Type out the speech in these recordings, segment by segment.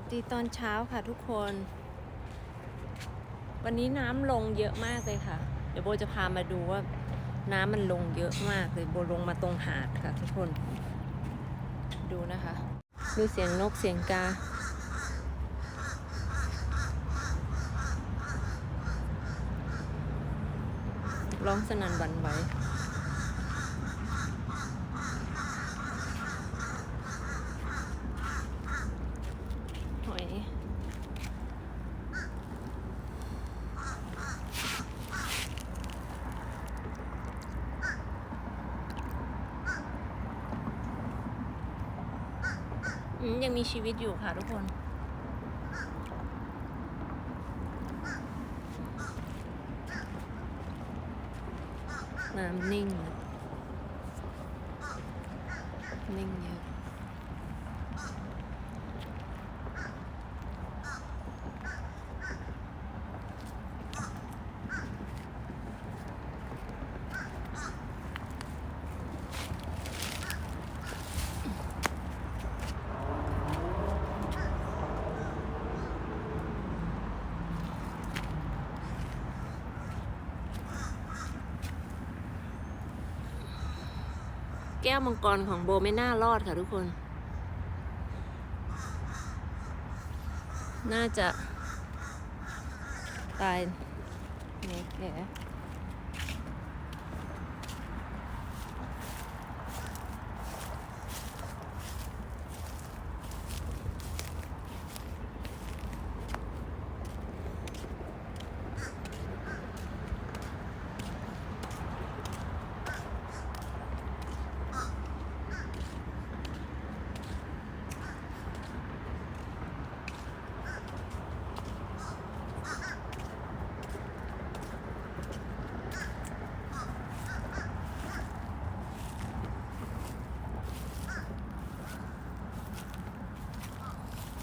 วัสดีตอนเช้าค่ะทุกคน วันนี้น้ำลงเยอะมากเลยค่ะ เดี๋ยวโบจะพามาดูว่าน้ำมันลงเยอะมากเลยโบลงมาตรงหาดค่ะทุกคน ดูนะคะ ดูเสียงนกเสียงกา ร้องสนั่นหวันไหว ยังมีชีวิตอยู่ค่ะทุกคน น้ำนิ่ง นิ่งเยอะ แก้วมังกรของโบไม่น่ารอดค่ะทุกคน น่าจะตายเนี่ยแก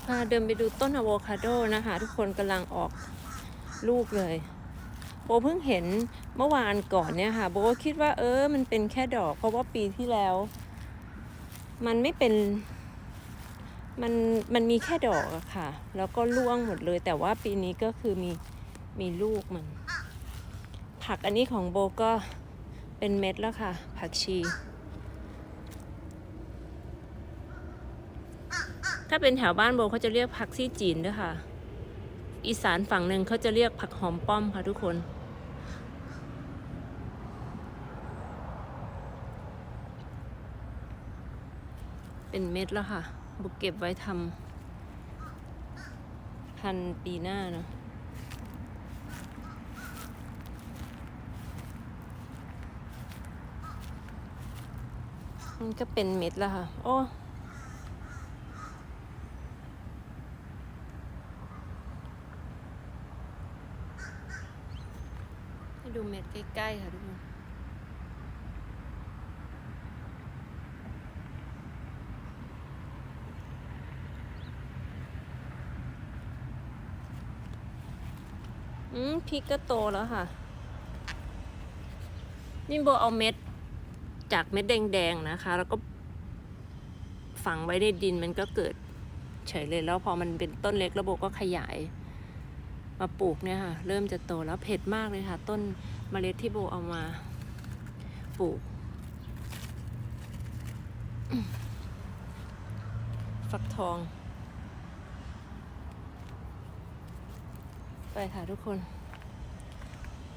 พาเดินไปดูต้นอะโวคาโดนะคะ ทุกคนกำลังออกลูกเลยโบเพิ่งเห็นเมื่อวานก่อนเนี่ยค่ะโบก็คิดว่าเออ มันเป็นแค่ดอก เพราะว่าปีที่แล้ว มันไม่เป็น มันมันมีแค่ดอกอะค่ะ แล้วก็ร่วงหมดเลย แต่ว่าปีนี้ก็คือมีมีลูกมัน ผักอันนี้ของโบก็เป็นเม็ดแล้วค่ะ ผักชี ถ้าเป็นแถวบ้านโบเขาจะเรียกผักซี่จีนด้วยค่ะ อีสานฝั่งหนึ่งเขาจะเรียกผักหอมป้อมค่ะทุกคน เป็นเม็ดแล้วค่ะ บุกเก็บไว้ทำพันปีหน้าเนาะมันก็เป็นเม็ดแล้วค่ะ โอ้ ดูเม็ดใกล้ๆค่ะทุกคนอืมพริกก็โตแล้วค่ะ นี่โบเอาเม็ด จากเม็ดแดงๆนะคะ แล้วก็ฝังไว้ในดินมันก็เกิดเฉยเลยแล้วพอมันเป็นต้นเล็กแล้วโบก็ขยาย มาปลูกเนี่ยค่ะ เริ่มจะโตแล้วเผ็ดมากเลยค่ะ ต้นเมล็ดที่โบเอามาปลูก ฟักทอง ไปค่ะทุกคน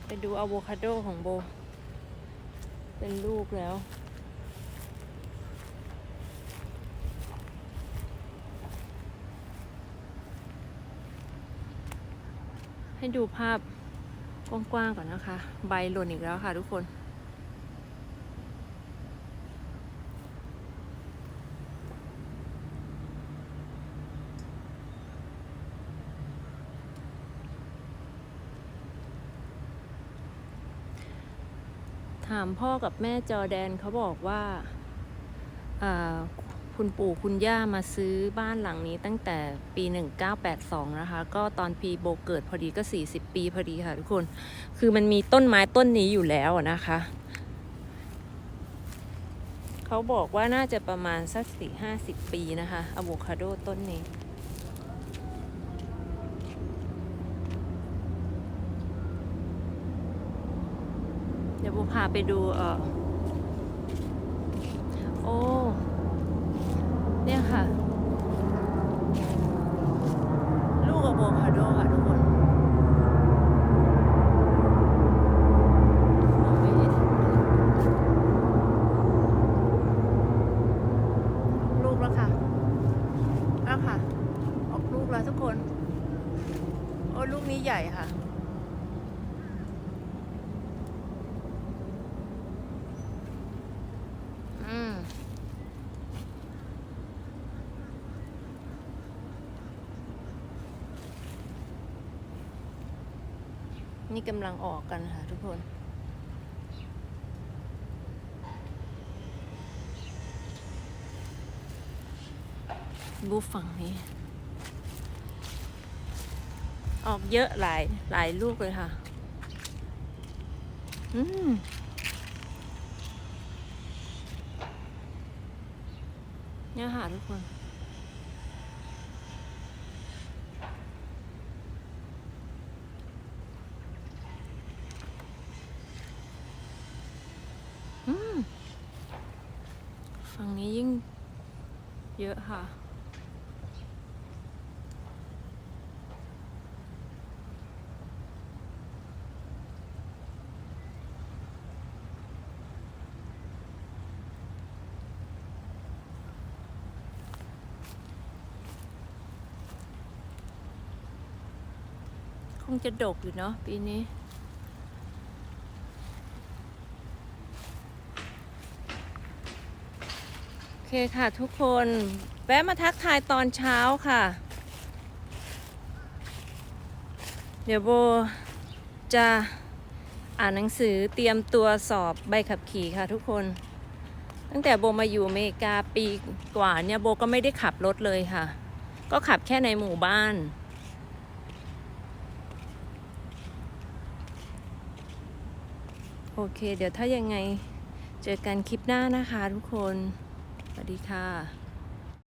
ไปดูอะโวคาโดของโบ เป็นลูกแล้ว ให้ดูภาพกว้างๆก่อนนะคะ ใบหล่นอีกแล้วค่ะทุกคน ถามพ่อกับแม่จอแดนเขาบอกว่าอ่า คุณปู่คุณย่ามาซื้อบ้านหลังนี้ตั้งแต่ปี 1982 นะคะ ก็ตอนปีโบเกิดพอดีก็ 40 ปีพอดีค่ะทุกคน คือมันมีต้นไม้ต้นนี้อยู่แล้วนะคะ เขาบอกว่าน่าจะประมาณสักสี่ห้าสิบปีนะคะอะโวคาโดต้นนี้เดี๋ยวโบพาไปดูเออโอ้ เนี่ยค่ะ ลูกอะโวคาโดค่ะทุกคนมองไม่เห็นลูกแล้วค่ะแล้วค่ะ ออกลูกแล้วทุกคน โอ้ลูกนี้ใหญ่ค่ะ อืม นี่กำลังออกกันค่ะทุกคน บูฝั่งนี้ ออกเยอะหลายหลายลูกเลยค่ะ อืมเนี่ยค่ะทุกคน อืม ฝั่ง นี้ยิ่งเยอะค่ะ คงจะดกอยู่เนาะปีนี้ โอ เคค่ะทุกคนแวะมาทักทายตอนเช้าค่ะ เดี๋ยวโบจะอ่านหนังสือเตรียมตัวสอบใบขับขี่ค่ะทุกคน ตั้งแต่โบมาอยู่อเมริกาปีกว่าเนี่ยโบก็ไม่ได้ขับรถเลยค่ะ ก็ขับแค่ในหมู่บ้านโอเค เดี๋ยวถ้ายังไงเจอกันคลิปหน้านะคะทุกคน วัสดีค่ะ